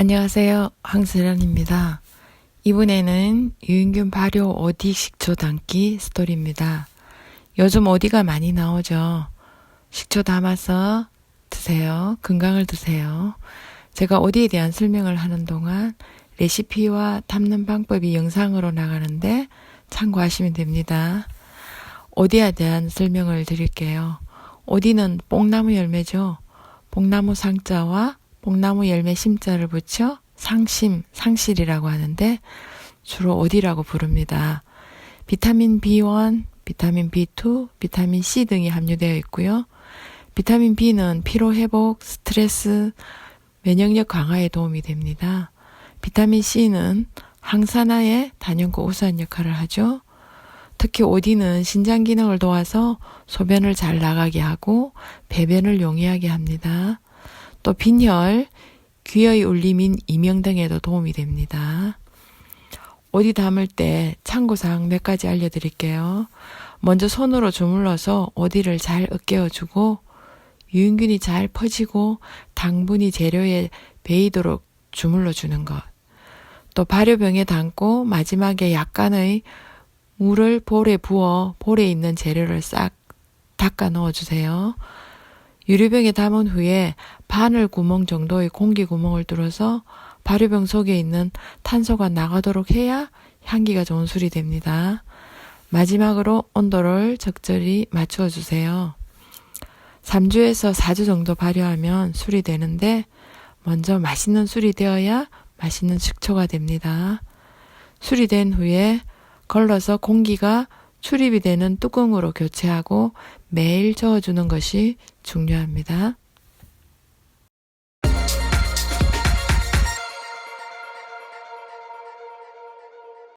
안녕하세요. 황세란입니다. 이번에는 유인균 발효 어디 식초 담기 스토리입니다. 요즘 어디가 많이 나오죠. 식초 담아서 드세요. 건강을 드세요. 제가 어디에 대한 설명을 하는 동안 레시피와 담는 방법이 영상으로 나가는데 참고하시면 됩니다. 어디에 대한 설명을 드릴게요. 어디는 뽕나무 열매죠. 뽕나무 상자와 뽕나무 열매 심자를 붙여 상심, 상실이라고 하는데 주로 어디라고 부릅니다. 비타민 B1, 비타민 B2, 비타민 C 등이 함유되어 있고요. 비타민 B는 피로 회복, 스트레스, 면역력 강화에 도움이 됩니다. 비타민 C는 항산화에 단연코 우수한 역할을 하죠. 특히 오디는 신장 기능을 도와서 소변을 잘 나가게 하고 배변을 용이하게 합니다. 또 빈혈, 귀의 울림인 이명 등에도 도움이 됩니다. 오디 담을 때 참고사항 몇 가지 알려드릴게요. 먼저 손으로 주물러서 오디를 잘 으깨어주고 유인균이 잘 퍼지고 당분이 재료에 배이도록 주물러 주는 것. 또 발효병에 담고 마지막에 약간의 물을 볼에 부어 볼에 있는 재료를 싹 닦아 넣어 주세요. 유리병에 담은 후에 바늘 구멍 정도의 공기 구멍을 뚫어서 발효병 속에 있는 탄소가 나가도록 해야 향기가 좋은 술이 됩니다. 마지막으로 온도를 적절히 맞추어 주세요. 3주에서 4주 정도 발효하면 술이 되는데 먼저 맛있는 술이 되어야 맛있는 식초가 됩니다. 술이 된 후에 걸러서 공기가 출입이 되는 뚜껑으로 교체하고 매일 저어주는 것이 중요합니다.